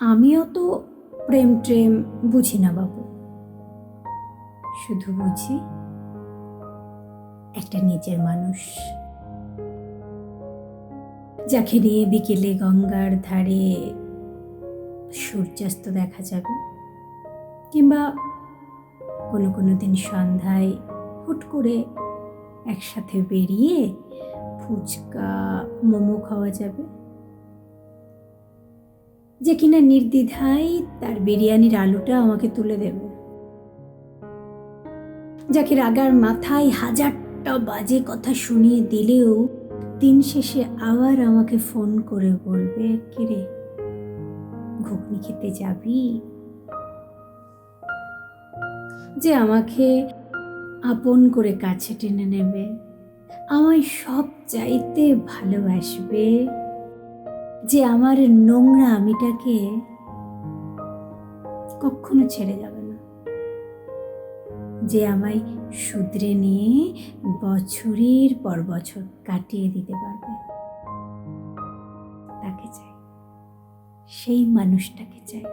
আমিও তো প্রেম ট্রেম বুঝি না বাবু। শুধু বুঝি একটা নিজের মানুষ। যাকে নিয়ে বিকেলে গঙ্গার ধারে সূর্যাস্ত দেখা যাবে, কিংবা কোনো কোনো দিন সন্ধ্যায় হুট করে একসাথে বেরিয়ে ফুচকা মোমো খাওয়া যাবে। যে কিনা নির্দ্বিধায় তার বিরিয়ানির আলুটা আমাকে তুলে দেবে। যাকে রাগার মাথায় হাজারটা বাজে কথা শুনিয়ে দিলেও দিন শেষে আবার আমাকে ফোন করে বলবে, কিরে, ঘুগনি খেতে যাবি? যে আমাকে আপন করে কাছে টেনে নেবে, আমায় সব চাইতে ভালোবাসবে। যে আমার নোংরা আমিটাকে কখনো ছেড়ে যাবে না। যে আমায় শুধরে নিয়ে বছরের পর বছর কাটিয়ে দিতে পারবে। তাকে চাই। সেই মানুষটাকে চাই।